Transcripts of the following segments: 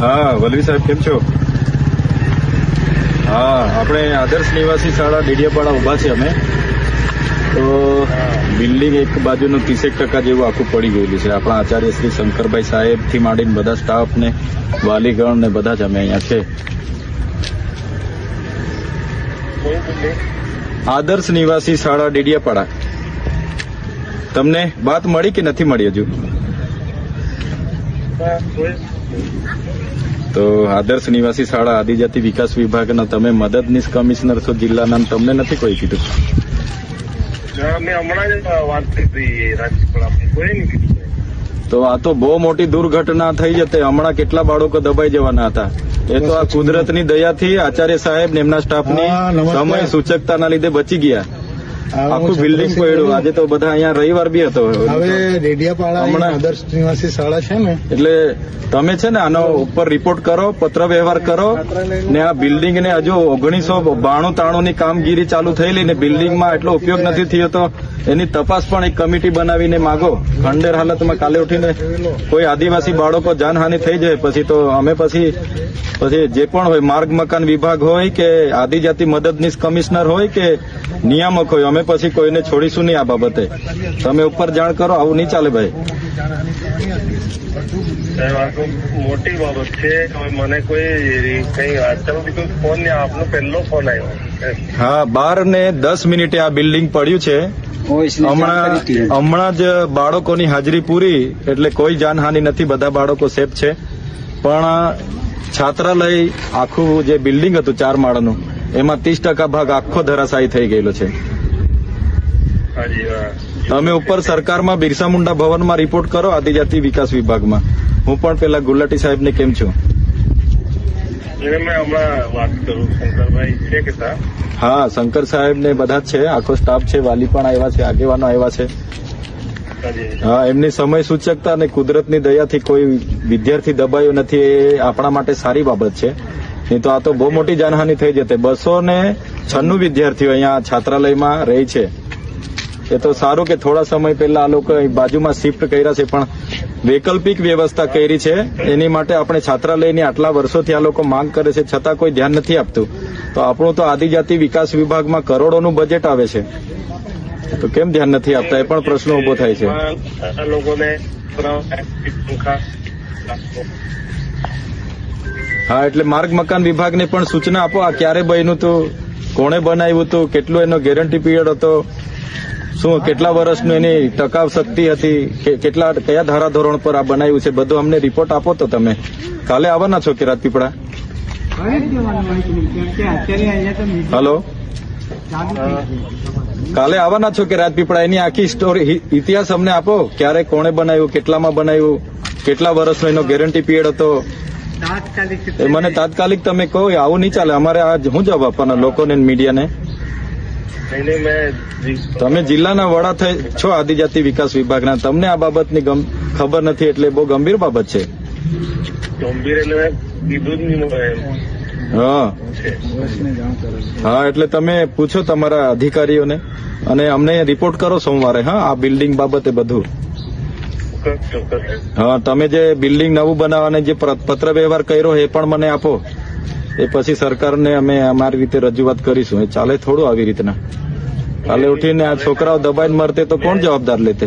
હા, વલવી સાહેબ, કેમ છો? હા, આપણે આદર્શ નિવાસી શાળા ડેડિયાપાડા ઊભા છે અમે. તો બિલ્ડિંગ એક બાજુનું ત્રીસેક ટકા જેવું આખું પડી ગયેલું છે. આપણા આચાર્ય શ્રી શંકરભાઈ સાહેબથી માંડીને બધા સ્ટાફ ને વાલીગણ ને બધા જ અમે અહીંયા છે. આદર્શ નિવાસી શાળા ડેડિયાપાડા. તમને વાત મળી કે નથી મળી હજુ? તો આદર્શ નિવાસી શાળા આદિજાતિ વિકાસ વિભાગના તમે મદદનીશ કમિશનર છો જિલ્લાના તમને નથી કોઈ કીધું? મેં હમણાં જ વાત હતી કોઈ કીધું. તો આ તો બહુ મોટી દુર્ઘટના થઈ જતી હમણાં કેટલા બાળકો દબાઈ જવાના હતા? એ તો આ કુદરતની દયાથી આચાર્ય સાહેબ ને એમના સ્ટાફની સમય સૂચકતાના લીધે બચી ગયા. આખું બિલ્ડિંગ પડ્યું. આજે તો બધા અહીંયા રવિવાર બી હતો. હવે રેડિયાપાડા આદર્શ નિવાસી શાળા છે ને. એટલે તમે છે ને આનો ઉપર રિપોર્ટ કરો પત્ર વ્યવહાર કરો ને આ બિલ્ડિંગ ને હજુ ઓગણીસો બાણું તાણું ની કામગીરી ચાલુ થયેલી ને બિલ્ડિંગમાં એટલો ઉપયોગ નથી થયો તો એની તપાસ પણ એક કમિટી બનાવીને માગો. ખંડેર હાલતમાં કાલે ઉઠીને કોઈ આદિવાસી બાળકો જાનહાનિ થઈ જાય. પછી તો અમે પછી પછી જે પણ હોય માર્ગ મકાન વિભાગ હોય કે આદિજાતિ મદદનીશ કમિશનર હોય કે નિયામક હોય અમે પછી કોઈને છોડીશું નહીં આ બાબતે. તમે ઉપર જાણ કરો આવું નહીં ચાલે ભાઈ. મોટી બાબત છે. હવે મને કોઈ કઈ ફોન નહીં આપનો પહેલો ફોન આવ્યો. હા બાર ને દસ મિનિટે આ બિલ્ડિંગ પડ્યું છે. હમણાં હમણાં જ બાળકોની હાજરી પૂરી એટલે કોઈ જાનહાનિ નથી બધા બાળકો સેફ છે. પણ છાત્રાલય આખું જે બિલ્ડિંગ હતું ચાર માળનું એમાં ત્રીસ ટકા ભાગ આખો ધરાશાયી થઈ ગયેલો છે. તમે ઉપર સરકારમાં બિરસા મુંડા ભવનમાં રિપોર્ટ કરો આદિજાતિ વિકાસ વિભાગમાં. હું પણ પેલા ગુલાટી સાહેબને કેમ છું? હા શંકર સાહેબ ને બધા જ છે આખો સ્ટાફ છે વાલી પણ આવ્યા છે આગેવાનો આવ્યા છે. હા એમની સમય સૂચકતા અને કુદરતની દયાથી કોઈ વિદ્યાર્થી દબાયો નથી એ આપણા માટે સારી બાબત છે. નહીં તો આ તો બહુ મોટી જાનહાનિ થઈ જતી. બસો ને છન્નું વિદ્યાર્થીઓ અહીંયા છાત્રાલયમાં રહી છે. એ તો સારું કે થોડા સમય પહેલા આ લોકો બાજુમાં શિફ્ટ કર્યા છે પણ વૈકલ્પિક વ્યવસ્થા કરી છે. એની માટે આપણે છાત્રાલયની આટલા વર્ષોથી આ લોકો માંગ કરે છે છતાં કોઈ ધ્યાન નથી આપતું. તો આપણું તો આદિજાતિ વિકાસ વિભાગમાં કરોડોનું બજેટ આવે છે. તો કેમ ધ્યાન નથી આપતા? એ પણ પ્રશ્ન ઊભો થાય છે. હા એટલે માર્ગ મકાન વિભાગને પણ સૂચના આપો આ ક્યારે બન્યું હતું કોણે બનાવ્યું હતું કેટલું એનો ગેરંટી પીરિયડ હતો? શું કેટલા વર્ષનું એની ટકાવ શક્તિ હતી? કે કેટલા કયા ધારાધોરણ પર આ બનાવ્યું છે? બધું અમને રિપોર્ટ આપો તો તમે. કાલે આવવાના છો કે રાજપીપળા હલો કાલે આવવાના છો કે રાજપીપળા એની આખી સ્ટોરી ઇતિહાસ અમને આપો. ક્યારે કોણે બનાવ્યું કેટલામાં બનાવ્યું કેટલા વર્ષનો એનો ગેરંટી પીરિયડ હતો? મને તાત્કાલિક તમે કહો આવું નહીં ચાલે. અમારે આ હું જવાબ આપવાના લોકોને મીડિયાને તમે જિલ્લાના વડા થઈ છો આદિજાતિ વિકાસ વિભાગના. તમને આ બાબતની ખબર નથી એટલે બહુ ગંભીર બાબત છે. ગંભીર એટલે કીધું જ નહીં હા. હા એટલે તમે પૂછો તમારા અધિકારીઓને. અને અમને રિપોર્ટ કરો સોમવારે હા આ બિલ્ડિંગ બાબતે બધું. હા તમે જે બિલ્ડિંગ નવું બનાવવાને જે પત્ર વ્યવહાર કર્યો એ પણ મને આપો. એ પછી સરકારને અમે અમારી રીતે રજૂઆત કરીશું. એ ચાલે થોડું આવી રીતના. કાલે ઉઠીને આ છોકરાઓ દબાઈને મરતે તો કોણ જવાબદાર લેતે?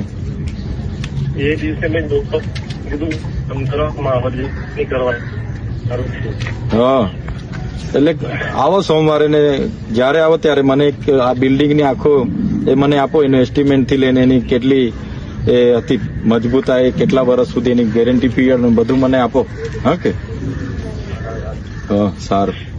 એ દિવસે મેં કીધું હા. એટલે આવો સોમવારે ને જ્યારે આવો ત્યારે મને એક આ બિલ્ડિંગની આખો એ મને આપો એનું એસ્ટિમેટથી લઈને એની કેટલી એ હતી મજબૂતાઈ કેટલા વર્ષ સુધી એની ગેરંટી પીરિયડ બધું મને આપો. હા કે? હા સારું.